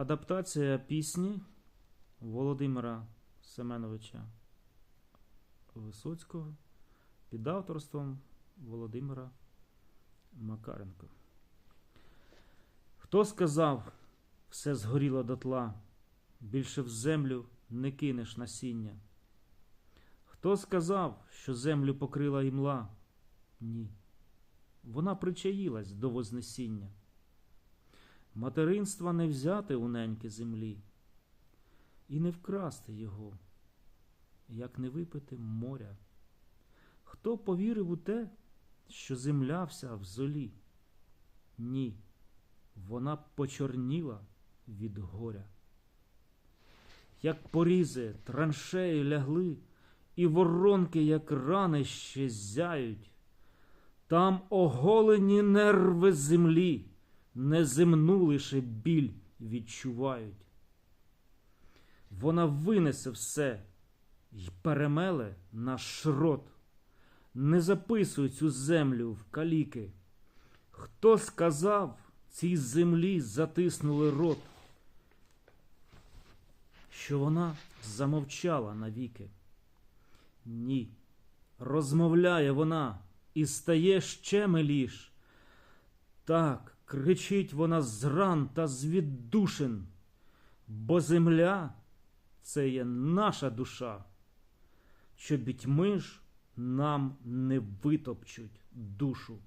Адаптація пісні Володимира Семеновича Висоцького під авторством Володимира Макаренко. Хто сказав, все згоріло дотла, більше в землю не кинеш насіння? Хто сказав, що землю покрила імла? Ні. Вона причаїлась до Вознесіння. Материнства не взяти у неньки землі, і не вкрасти його, як не випити моря. Хто повірив у те, що земля вся в золі? Ні, вона почорніла від горя. Як порізи траншеї лягли, і воронки, як рани, ще зяють, там оголені нерви землі, неземну лише біль відчувають. Вона винесе все й перемеле наш рот. Не записуй цю землю в каліки. Хто сказав, цій землі затиснули рот, що вона замовчала навіки? Ні, розмовляє вона і стає ще миліш. Так, кричить вона з ран та з віддушин, бо земля це є наша душа, що бітьми ж нам не витопчуть душу.